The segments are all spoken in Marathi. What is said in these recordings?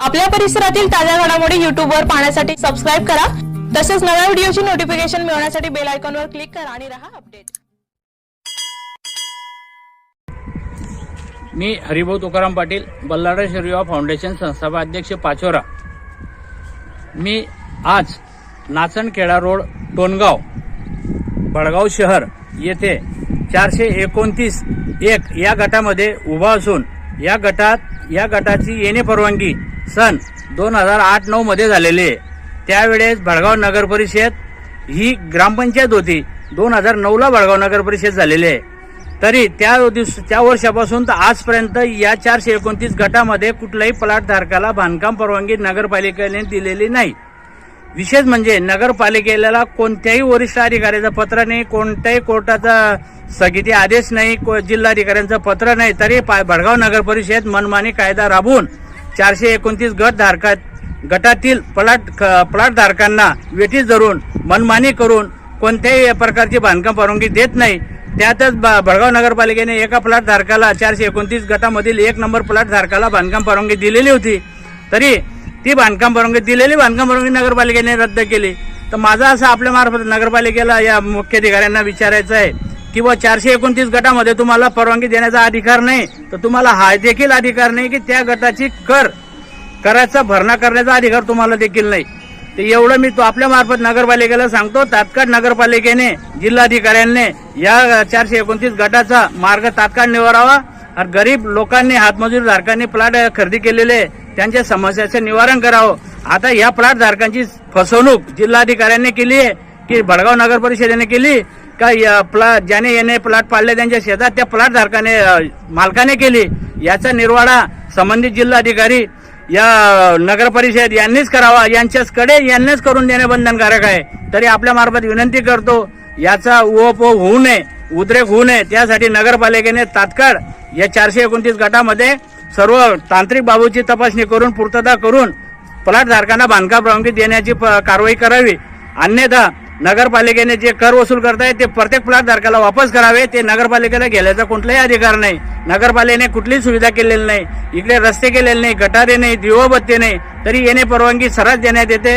आपल्या परिसरातील ताज्या घडामोडी YouTube वर पाहण्यासाठी सबस्क्राईब करा. तसेच नव्या व्हिडिओची नोटिफिकेशन मिळवण्यासाठी बेल आयकॉनवर क्लिक करा आणि राहा अपडेट मी हरिभाऊ तुकाराम पाटील बल्लाडा शरीवा फाउंडेशन संस्थापक अध्यक्ष पाचोरा. मी आज नाचणखेडा रोड टोनगाव बडगाव शहर येथे चारशे एकोणतीस एक या गटामध्ये उभा असून या गटात या गटाची येणे परवानगी सन दोन हजार आठ नऊ मध्ये झालेले. त्यावेळेस भडगाव नगर परिषद ही ग्रामपंचायत होती. दोन हजार नऊला भडगाव नगर परिषद झालेली. आहे तरी त्या दिवस त्या वर्षापासून तर आजपर्यंत या चारशे एकोणतीस गटामध्ये कुठल्याही प्लॉट धारकाला बांधकाम परवानगी नगरपालिकेने दिलेली नाही. विशेष म्हणजे नगरपालिकेला कोणत्याही वरिष्ठ अधिकाऱ्याचं पत्र नाही कोणत्याही कोर्टाचा स्थगिती आदेश नाही को- जिल्हाधिकाऱ्यांचं पत्र नाही तरी पा- भडगाव नगर परिषद मनमानी कायदा राबवून चारशे एकोणतीस गट धारकात गटातील प्लॉट ख- प्लॉट धारकांना वेठीस धरून मनमानी करून कोणत्याही प्रकारची बांधकाम परवानगी देत नाही. त्यातच भडगाव नगरपालिकेने एका प्लॉट धारकाला चारशे एकोणतीस गटामधील एक नंबर प्लॉट धारकाला बांधकाम परवानगी दिलेली होती. तरी ती बांधकाम परवानगी दिलेली बांधकाम परवानगी नगरपालिकेने रद्द केली. तर माझा असं आपल्या मार्फत नगरपालिकेला या मुख्याधिकाऱ्यांना विचारायचं आहे. किंवा चारशे एकोणतीस गटामध्ये तुम्हाला परवानगी देण्याचा अधिकार नाही तर तुम्हाला हा देखील अधिकार नाही की त्या गटाची कर कराचा भरणा करण्याचा अधिकार तुम्हाला देखील नाही. तर एवढं मी तो आपल्या मार्फत नगरपालिकेला सांगतो तात्काळ नगरपालिकेने जिल्हाधिकाऱ्यांनी या चारशे एकोणतीस गटाचा मार्ग तात्काळ निवारावा आणि गरीब लोकांनी हातमजूर धारकांनी प्लॉट खरेदी केलेले त्यांच्या समस्याचे निवारण करावं. आता या प्लॉट धारकांची फसवणूक जिल्हाधिकाऱ्यांनी केली आहे. की भडगाव नगर परिषदेने केली का या प्लॉट ज्याने याने प्लॉट पाडले त्यांच्या शेतात त्या प्लॉट धारकाने मालकाने केली. याचा निर्वाडा संबंधित जिल्हाधिकारी या नगर परिषद यांनीच करावा यांच्याचकडे यांनीच करून देणे बंधनकारक आहे. तरी आपल्या मार्फत विनंती करतो याचा उपोग होऊ नये उद्रेक होऊ नये. त्यासाठी नगरपालिकेने तात्काळ या चारशे एकोणतीस गटामध्ये सर्व तांत्रिक बाबूची तपासणी करून पूर्तता करून प्लॉट धारकांना बांधकाम परवानगी देण्याची प- कारवाई करावी. अन्यथा नगरपालिकेने जे कर वसूल करताय ते प्रत्येक प्लॉट धारकाला वापस करावे. ते नगरपालिकेला गेल्याचा कुठलाही अधिकार नाही. नगरपालिकेने कुठलीही सुविधा केलेली नाही. इकडे रस्ते केलेले नाही गटारे नाही दिवबत्ती नाही. तरी येणे परवानगी सर्रास देण्यात येते.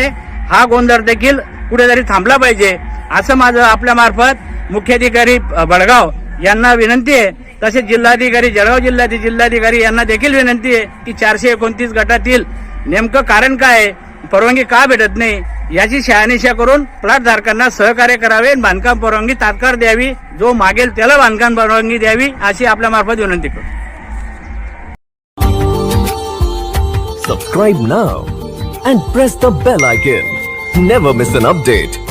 हा गोंधळ देखील कुठेतरी थांबला पाहिजे. असं माझं आपल्या मार्फत मुख्याधिकारी बडगाव यांना विनंती आहे. तसेच जिल्हाधिकारी जळगाव जिल्ह्यातील जिल्हाधिकारी यांना देखील विनंती आहे की चारशे एकोणतीस गटातील नेमकं कारण काय आहे? परवानगी का भेटत नाही? याची शहानिशा करून प्लॉट धारकांना सहकार्य करावे आणि बांधकाम परवानगी तात्काळ द्यावी जो मागेल त्याला बांधकाम परवानगी द्यावी अशी आपल्या मार्फत विनंती करू subscribe now and press the bell icon never miss an update